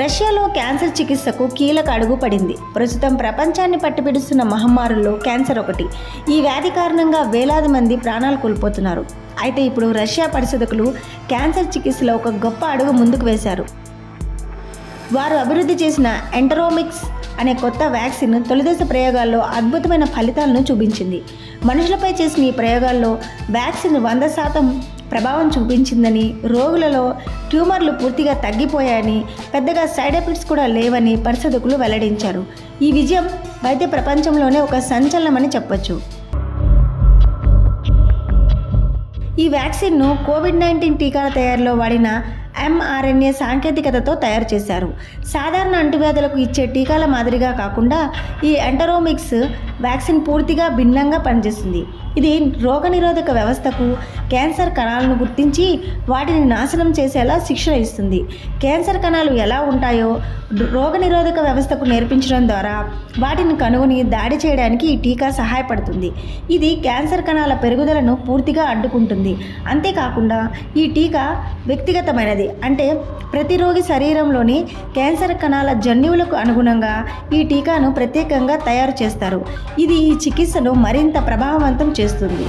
రష్యాలో క్యాన్సర్ చికిత్సకు కీలక అడుగు పడింది. ప్రస్తుతం ప్రపంచాన్ని పట్టిపిడుస్తున్న మహమ్మారుల్లో క్యాన్సర్ ఒకటి. ఈ వ్యాధి కారణంగా వేలాది మంది ప్రాణాలు కోల్పోతున్నారు. అయితే ఇప్పుడు రష్యా పరిశోధకులు క్యాన్సర్ చికిత్సలో ఒక గొప్ప అడుగు ముందుకు వేశారు. వారు అభివృద్ధి చేసిన ఎంటరోమిక్స్ అనే కొత్త వ్యాక్సిన్ తొలిదశ ప్రయోగాల్లో అద్భుతమైన ఫలితాలను చూపించింది. మనుషులపై చేసిన ఈ ప్రయోగాల్లో వ్యాక్సిన్ వంద శాతం ప్రభావం చూపించిందని రోగులలో ట్యూమర్లు పూర్తిగా తగ్గిపోయాయని పెద్దగా సైడ్ ఎఫెక్ట్స్ కూడా లేవని పరిశోధకులు వెల్లడించారు. ఈ విజయం వైద్య ప్రపంచంలోనే ఒక సంచలనమని చెప్పొచ్చు. ఈ వ్యాక్సిన్ను కోవిడ్ నైన్టీన్ టీకాల తయారీలో వాడిన ఎంఆర్ఎన్ఏ సాంకేతికతతో తయారు చేశారు. సాధారణ అంటువ్యాధులకు ఇచ్చే టీకాల మాదిరిగా కాకుండా ఈ ఎంటరోమిక్స్ వ్యాక్సిన్ పూర్తిగా భిన్నంగా పనిచేస్తుంది. ఇది రోగనిరోధక వ్యవస్థకు క్యాన్సర్ కణాలను గుర్తించి వాటిని నాశనం చేసేలా శిక్షణ ఇస్తుంది. క్యాన్సర్ కణాలు ఎలా ఉంటాయో రోగనిరోధక వ్యవస్థకు నేర్పించడం ద్వారా వాటిని కనుగొని దాడి చేయడానికి ఈ టీకా సహాయపడుతుంది. ఇది క్యాన్సర్ కణాల పెరుగుదలను పూర్తిగా అడ్డుకుంటుంది. అంతేకాకుండా ఈ టీకా వ్యక్తిగతమైనది. అంటే ప్రతి రోగి శరీరంలోని క్యాన్సర్ కణాల జన్యువులకు అనుగుణంగా ఈ టీకాను ప్రత్యేకంగా తయారు చేస్తారు. ఇది ఈ చికిత్సను మరింత ప్రభావవంతం చేస్తుంది.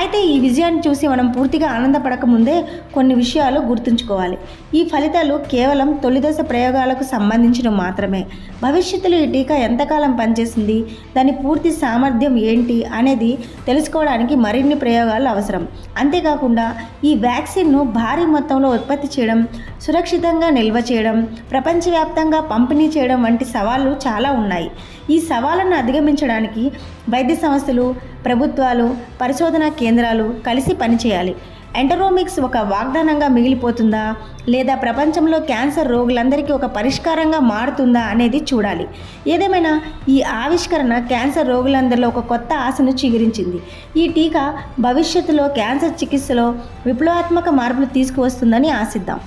అయితే ఈ విజయాన్ని చూసి మనం పూర్తిగా ఆనందపడక ముందే కొన్ని విషయాలు గుర్తుంచుకోవాలి. ఈ ఫలితాలు కేవలం తొలిదశ ప్రయోగాలకు సంబంధించిన మాత్రమే. భవిష్యత్తులో ఈ టీకా ఎంతకాలం పనిచేసింది దాని పూర్తి సామర్థ్యం ఏంటి? అనేది తెలుసుకోవడానికి మరిన్ని ప్రయోగాలు అవసరం. అంతేకాకుండా ఈ వ్యాక్సిన్ను భారీ మొత్తంలో ఉత్పత్తి చేయడం సురక్షితంగా నిల్వ చేయడం ప్రపంచవ్యాప్తంగా పంపిణీ చేయడం వంటి సవాళ్ళు చాలా ఉన్నాయి. ఈ సవాళ్ళను అధిగమించడానికి వైద్య సంస్థలు ప్రభుత్వాలు పరిశోధనా కేంద్రాలు కలిసి పనిచేయాలి. ఎంటరోమిక్స్ ఒక వాగ్దానంగా మిగిలిపోతుందా? లేదా ప్రపంచంలో క్యాన్సర్ రోగులందరికీ ఒక పరిష్కారంగా మారుతుందా అనేది చూడాలి. ఏదేమైనా ఈ ఆవిష్కరణ క్యాన్సర్ రోగులందరిలో ఒక కొత్త ఆశను చిగురించింది ఈ టీకా భవిష్యత్తులో క్యాన్సర్ చికిత్సలో విప్లవాత్మక మార్పులు తీసుకువస్తుందని ఆశిద్దాం.